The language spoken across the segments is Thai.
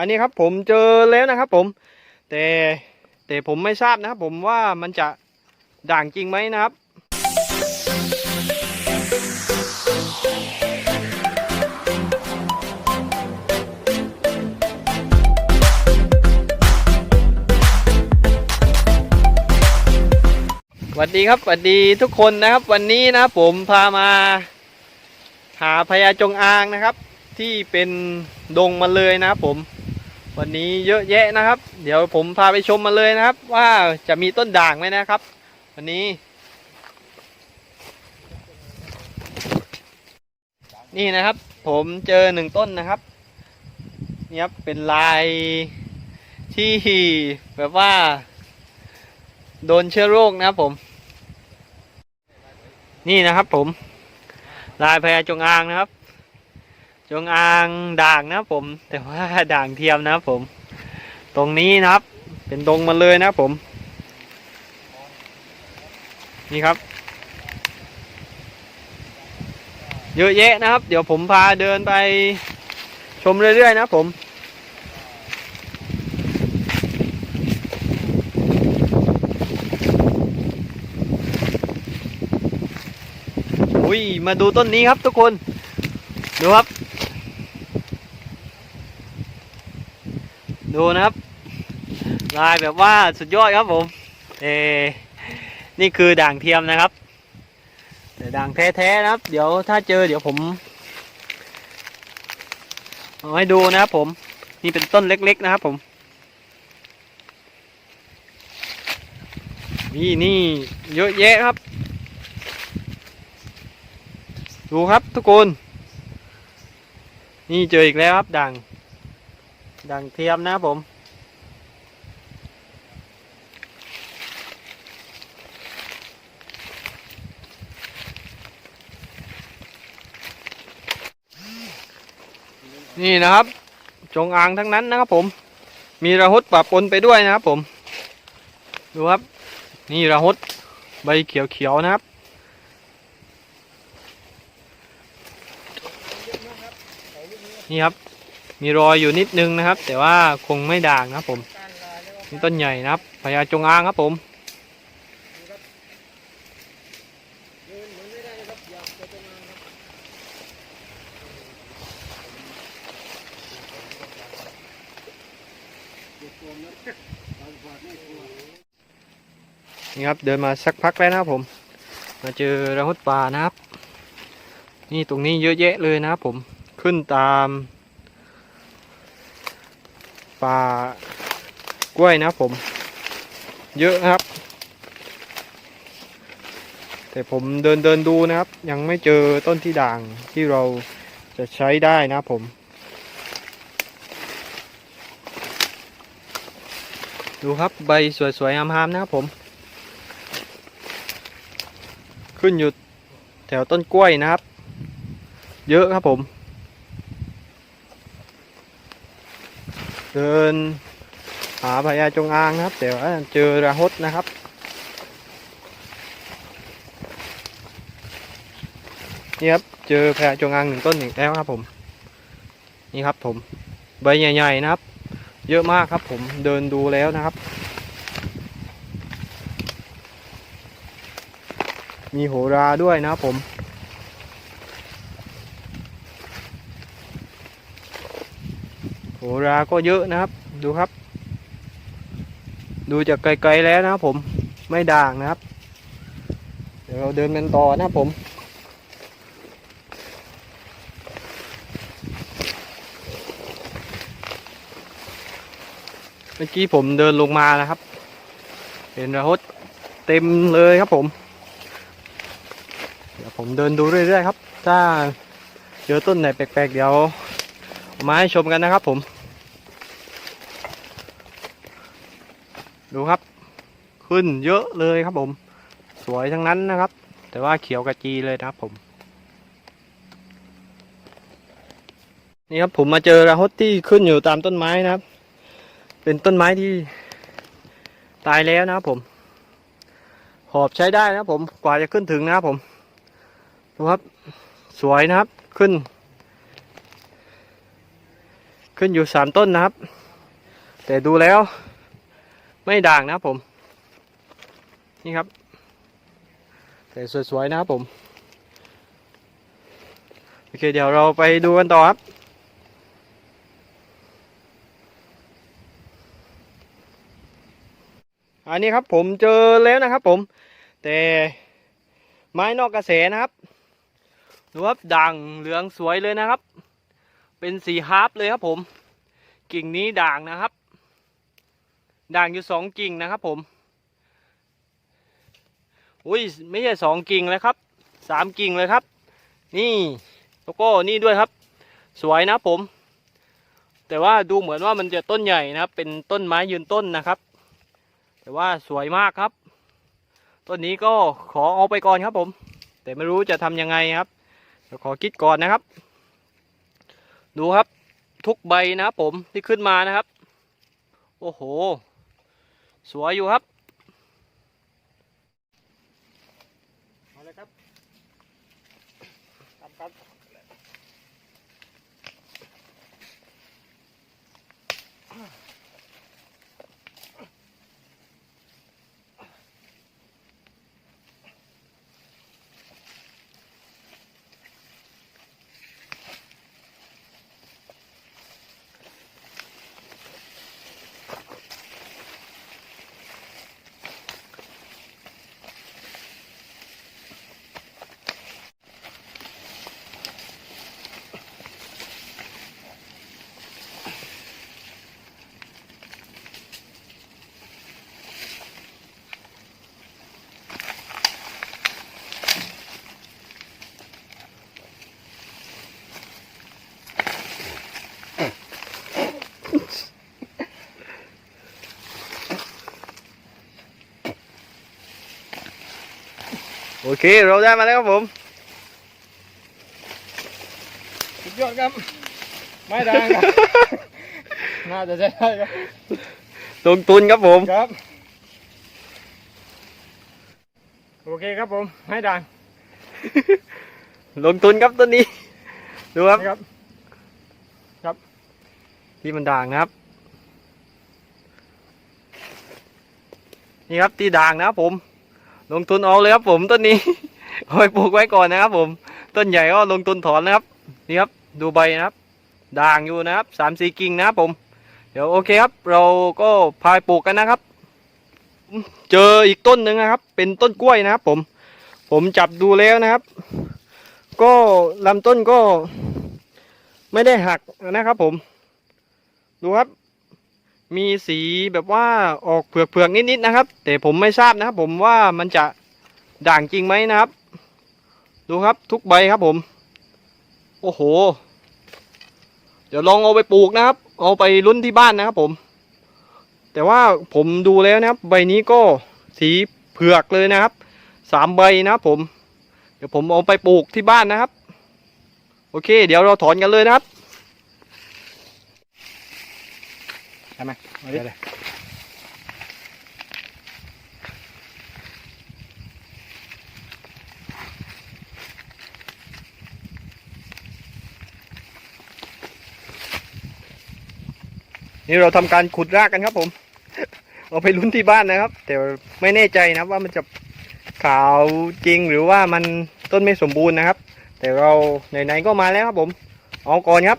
อันนี้ครับผมเจอแล้วนะครับผม แต่แต่ผมไม่ทราบนะครับผมว่ามันจะด่างจริงไหมนะครับสวัสดีครับสวัสดีทุกคนนะครับ วันนี้นะผมพามา หาพญาจงอางนะครับ ที่เป็นดงมาเลยนะครับผม วันนี้เยอะแยะนะครับ เดี๋ยวผมพาไปชมมาเลยนะครับ ว่าจะมีต้นด่างไหมนะครับ วันนี้ นี่นะครับ ผมเจอหนึ่งต้นนะครับนี่ครับเป็นลายที่แบบว่า โดนเชื้อโรคนะครับผม นี่นะครับผม ลายพญาจงอางนะครับ จงอางด่างนะผม แต่ว่าด่างเทียมนะผม ตรงนี้นะครับ เป็นดงมาเลยนะผม นี่ครับ เยอะแยะนะครับ เดี๋ยวผมพาเดินไปชมเรื่อยๆนะผมอุ้ยมาดูต้นนี้ครับทุกคน ดูครับ ดูนะครับ ลายแบบว่าสุดยอดครับผม เอ นี่คือด่างเทียมนะครับแต่ด่างแท้ๆนะครับ เดี๋ยวถ้าเจอเดี๋ยวผมเอาให้ดูนะครับผม นี่เป็นต้นเล็กๆนะครับผม นี่นี่เยอะแยะครับ ดูครับทุกคน นี่เจออีกแล้วครับด่าง ด่างเทียมนะผม นี่นะครับ จงอางทั้งนั้นนะครับผม มีระหดปะปนไปด้วยนะครับผม ดูครับ นี่ระหดใบเขียวๆนะครับนี่ครับ มีรอยอยู่นิดนึงนะครับ แต่ว่าคงไม่ด่างนะครับผมนี่ต้นใหญ่นะครับพญาจงอางครับผมนี่ครับเดินมาสักพักแล้วนะครับผม มาเจอระหุดป่านะครับ นี่ตรงนี้เยอะแยะเลยนะครับผมขึ้นตาม ป่ากล้วยนะผม เยอะนะครับ แต่ผมเดินเดินดูนะครับ ยังไม่เจอต้นที่ด่างที่เราจะใช้ได้นะผม ดูครับใบสวยๆงามๆนะครับผม ขึ้นอยู่แถวต้นกล้วยนะครับ เยอะครับผม เดิน หาพญาจงอางนะครับ แต่ว่าเจอระหดนะครับนี่ครับเจอพญาจงอางหนึ่งต้นหนึ่งแล้วครับผม นี่ครับผมใบใหญ่ๆนะครับ เยอะมากครับผมเดินดูแล้วนะครับ มีโหราด้วยนะครับผม โหราก็เยอะนะครับ ดูครับ ดูจากไกลๆแล้วนะครับผมไม่ด่างนะครับ เดี๋ยวเราเดินกันต่อนะครับผมเมื่อกี้ผมเดินลงมานะครับ เห็นระหดเต็มเลยครับผม เดี๋ยวผมเดินดูเรื่อยๆครับ ถ้าเจอต้นไหนแปลกๆเดี๋ยว มาให้ชมกันนะครับผม ดูครับ ขึ้นเยอะเลยครับผม สวยทั้งนั้นนะครับ แต่ว่าเขียวกระจีเลยนะครับผม นี่ครับผมมาเจอระหดที่ขึ้นอยู่ตามต้นไม้นะครับ เป็นต้นไม้ที่ตายแล้วนะครับผม หอบใช้ได้นะครับผม กว่าจะขึ้นถึงนะครับผม ดูครับ สวยนะครับ ขึ้น ขึ้นอยู่สามต้นนะครับ แต่ดูแล้วไม่ด่างนะครับผม นี่ครับ แต่สวยๆนะครับผม โอเคเดี๋ยวเราไปดูกันต่อครับอันนี้ครับผมเจอแล้วนะครับผม แต่ไม้นอกกระแสนะครับดูครับด่างเหลืองสวยเลยนะครับ เป็นสีฮาร์ปเลยครับผม กิ่งนี้ด่างนะครับ ด่างอยู่สองกิ่งนะครับผม อุ้ยไม่ใช่สองกิ่งเลยครับสามกิ่งเลยครับ นี่แล้วก็นี่ด้วยครับ สวยนะผม แต่ว่าดูเหมือนว่ามันจะต้นใหญ่นะครับ เป็นต้นไม้ยืนต้นนะครับ แต่ว่าสวยมากครับต้นนี้ก็ขอเอาไปก่อนครับผม แต่ไม่รู้จะทำยังไงครับเดี๋ยวขอคิดก่อนนะครับ ดูครับ ทุกใบนะครับผมที่ขึ้นมานะครับ โอ้โห สวยอยู่ครับเอาเลยครับตามครับ โอเคเราได้มาแล้วครับผมสุดยอดครับ ไม่ดังครับ น่าจะใช้ได้ครับลงทุนครับผมครับ โอเคครับผมไม่ดังลงทุนครับต้นนี้ ดูครับนะครับ ที่มันด่างนะครับ นี่ครับที่ด่างนะครับผม ลงทุนเอาเลยครับผมต้นนี้เอาไปปลูกไว้ก่อนนะครับ ผม ต้นใหญ่ก็ลงทุนถอนนะครับ นี่ครับดูใบนะครับ ด่างอยู่นะครับสามสี่กิ่งนะครับผม เดี๋ยวโอเคครับ เราก็พาไปปลูกกันนะครับ เจออีกต้นหนึ่งนะครับ เป็นต้นกล้วยนะครับ ผม ผมจับดูแล้วนะครับ ก็ลำต้นก็ ไม่ได้หักนะครับ ผม ดูครับ มีสีแบบว่าออกเผือกๆนิดๆนะครับ แต่ผมไม่ทราบนะครับ ผมว่ามันจะด่างจริงไหมนะครับ ดูครับทุกใบครับผม โอ้โห เดี๋ยวลองเอาไปปลูกนะครับ เอาไปลุ้นที่บ้านนะครับผม แต่ว่าผมดูแล้วนะครับ ใบนี้ก็สีเผือกเลยนะครับสามใบนะครับผม เดี๋ยวผมเอาไปปลูกที่บ้านนะครับ โอเค เดี๋ยวเราถอนกันเลยนะครับ ไมมาดินี่เราทำการขุดรากกันครับผมเอาไปลุ้นที่บ้านนะครับ แต่ไม่แน่ใจนะครับว่ามันจะขาวจริงหรือว่ามันต้นไม่สมบูรณ์นะครับ แต่เราไหนๆก็มาแล้วครับผม เอาก่อนครับ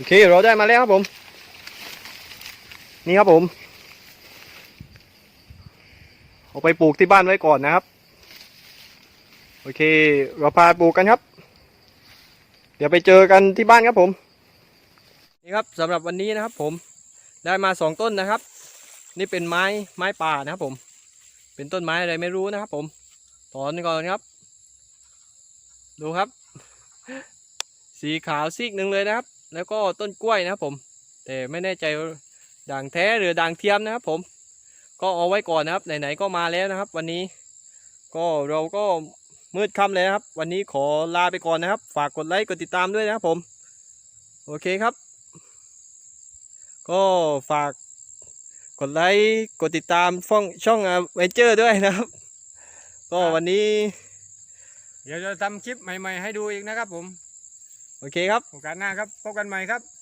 โอเคเราได้มาแล้วครับผม นี่ครับผม เอาไปปลูกที่บ้านไว้ก่อนนะครับ โอเค เราพาปลูกกันครับ เดี๋ยวไปเจอกันที่บ้านครับผม นี่ครับสำหรับวันนี้นะครับผมได้มาสองต้นนะครับ นี่เป็นไม้ไม้ป่านะครับผม เป็นต้นไม้อะไรไม่รู้นะครับผมถอนก่อนครับ ดูครับ สีขาวซีกหนึ่งเลยนะครับ แล้วก็ต้นกล้วยนะครับผม แต่ไม่แน่ใจด่างแท้หรือด่างเทียมนะครับผม ก็เอาไว้ก่อนนะครับไหนๆก็มาแล้วนะครับ วันนี้ก็เราก็มืดค่ำเลยนะครับ วันนี้ขอลาไปก่อนนะครับ ฝากกดไลค์กดติดตามด้วยนะครับผม โอเคครับ ก็ฝากกดไลค์กดติดตามช่องช่องเวนเจอร์ด้วยนะครับ ก็วันนี้ เดี๋ยวจะทำคลิปใหม่ ๆ ให้ดูอีกนะครับผม โอเคครับ โอกาสหน้าครับ พบกันใหม่ครับ